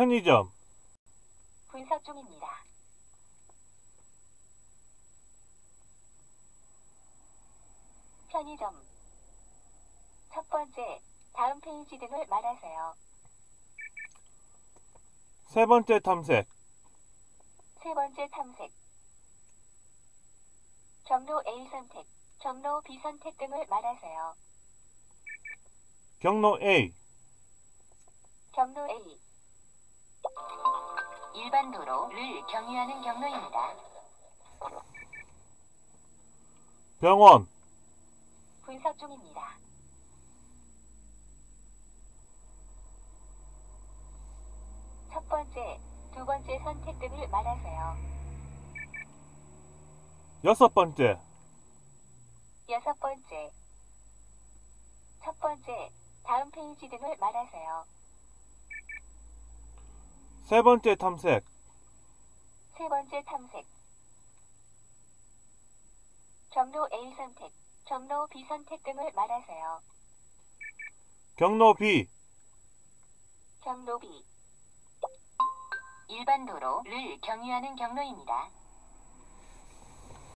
편의점, 분석 중입니다. 편의점 첫 번째, 다음 페이지 등을 말하세요. 세 번째 탐색, 세 번째 탐색 경로 A 선택, 경로 B 선택 등을 말하세요. 경로 A, 경로 A 일반 도로를 경유하는 경로입니다. 병원, 분석 중입니다. 첫 번째, 두 번째 선택 등을 말하세요. 여섯 번째, 여섯 번째, 첫 번째, 다음 페이지 등을 말하세요. 세 번째 탐색, 세 번째 탐색. 경로 A 선택, 경로 B 선택 등을 말하세요. 경로 B, 경로 B. 일반 도로를 경유하는 경로입니다.